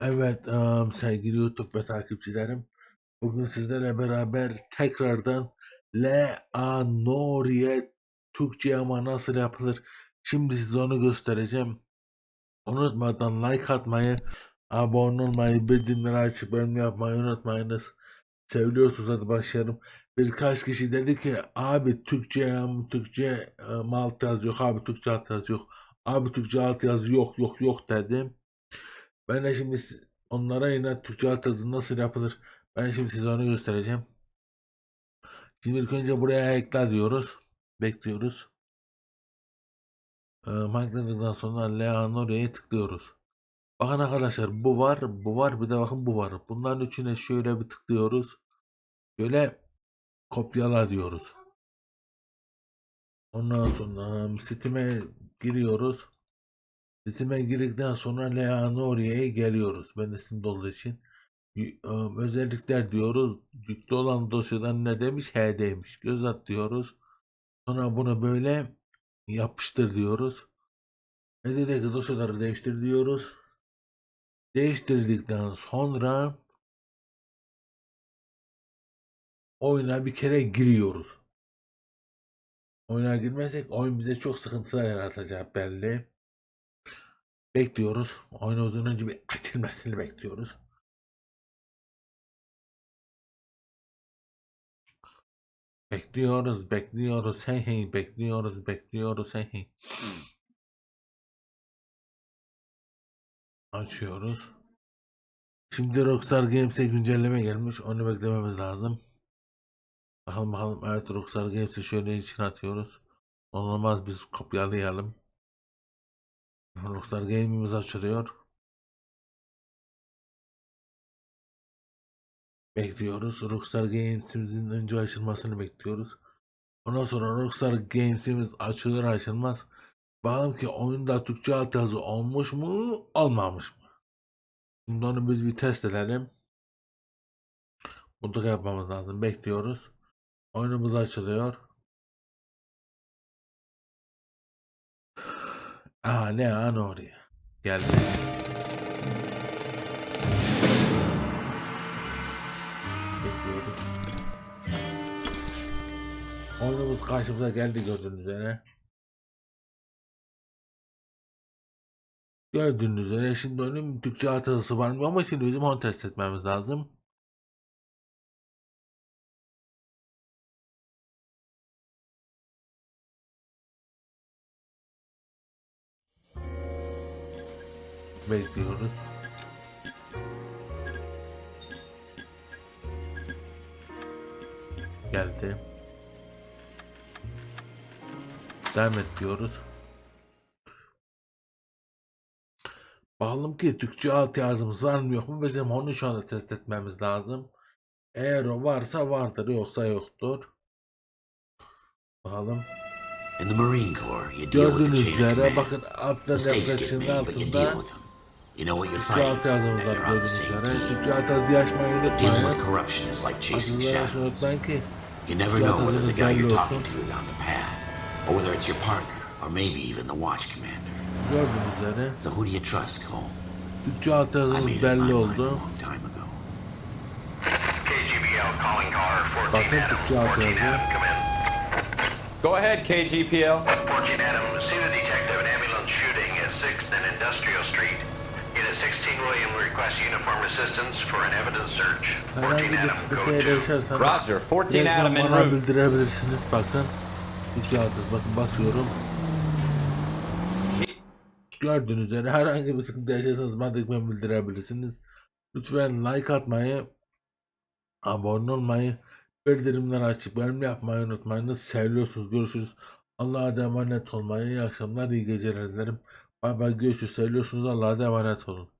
Evet, emm, sevgili YouTube ve takipçilerim. Bugün sizlerle beraber tekrardan Leonore Türkçe yama nasıl yapılır? Şimdi size onu göstereceğim. Unutmadan like atmayı, abone olmayı, bildirimleri açıp yorum yapmayı unutmayınız. Seviyorsunuz hadi başlayalım. Birkaç kişi dedi ki abi Türkçe Türkçe alt yazı yok, abi Türkçe alt yazı yok. Abi Türkçe alt yazı yok yok yok dedim. Ben de şimdi onlara yine Türkçe alt yazı nasıl yapılır? Ben şimdi size onu göstereceğim. Şimdi ilk önce buraya ekle diyoruz. Bekliyoruz. Ee, ekledikten sonra Leonore'ye tıklıyoruz. Bakın arkadaşlar bu var, bu var, bir de bakın bu var. Bunların üçüne şöyle bir tıklıyoruz. Şöyle kopyala diyoruz. Ondan sonra Steam'e giriyoruz. Steam'e girdikten sonra Leonore'ye geliyoruz. Ben de Steam'de olduğu için. Iı, Özellikler diyoruz. Yüklü olan dosyadan ne demiş? H demiş. Göz at diyoruz. Sonra bunu böyle yapıştır diyoruz. Eldeki dosyaları değiştir diyoruz. Değiştirdikten sonra oyuna bir kere giriyoruz. Oyuna girmezsek oyun bize çok sıkıntılar yaratacak belli. Bekliyoruz. Oyunu uzun önce bir açılmasını bekliyoruz. Bekliyoruz, bekliyoruz, hey hey, bekliyoruz, bekliyoruz, hey hey. Açıyoruz. Şimdi Rockstar Games'e güncelleme gelmiş. Onu beklememiz lazım. Bakalım bakalım. Evet Rockstar Games'i şöyle içine atıyoruz. Olmaz biz kopyalayalım. Rockstar Game'imiz açılıyor. Bekliyoruz. Rockstar Games'imizin önce açılmasını bekliyoruz. Ondan sonra Rockstar Games'imiz açılır açılmaz. Bakalım ki oyunda Türkçe altyazı olmuş mu olmamış mı? Şimdi onu biz bir test edelim. Mutlaka yapmamız lazım. Bekliyoruz. Oyunumuz açılıyor. Aha ne an oraya. Geldi. Bekliyoruz. Oyunumuz karşımıza geldi gördüğünüz üzere. Gördüğünüz üzere şimdi onun Türkçe hatası var ama şimdi bizim onu test etmemiz lazım. Bekliyoruz. Geldi. Devam et diyoruz. Bakalım ki Türkçe alt yazımız var mı yok mu? Bizim onu şu anda test etmemiz lazım. Eğer o varsa vardır yoksa yoktur. Bakalım. Gördüğünüz üzere bakın but you altında. You know what you're Türkçe fighting, alt and you're on the same team. Türkçe alt yazı açmayı But dealing with corruption is like chasing Atınızı shadows. You never know whether the guy you're talking to is on the pad, or whether it's your partner, or maybe even the watch commander. So who do you trust, Cole? Türkçe alt I made yazımız up my mind a long time ago. KGBL calling car 14 Bakın Adam. 14 yazı. Adam, come in. Go ahead, KGPL. 14 Adam, see the Herhangi bir sıkıntıya code 2. yaşarsanız Roger, 14 direktman Adam en bana route. bildirebilirsiniz. Bakın yazı. Bakın basıyorum. Gördüğünüz üzere herhangi bir sıkıntı yaşarsanız bana direktman bildirebilirsiniz. Lütfen like atmayı, abone olmayı, bildirimleri açıp yorum yapmayı unutmayınız. Seviyorsunuz. Görüşürüz. Allah'a emanet olmayı. İyi akşamlar, iyi geceler dilerim. Bay bay görüşürüz. Seviyorsunuz. Allah'a emanet olun.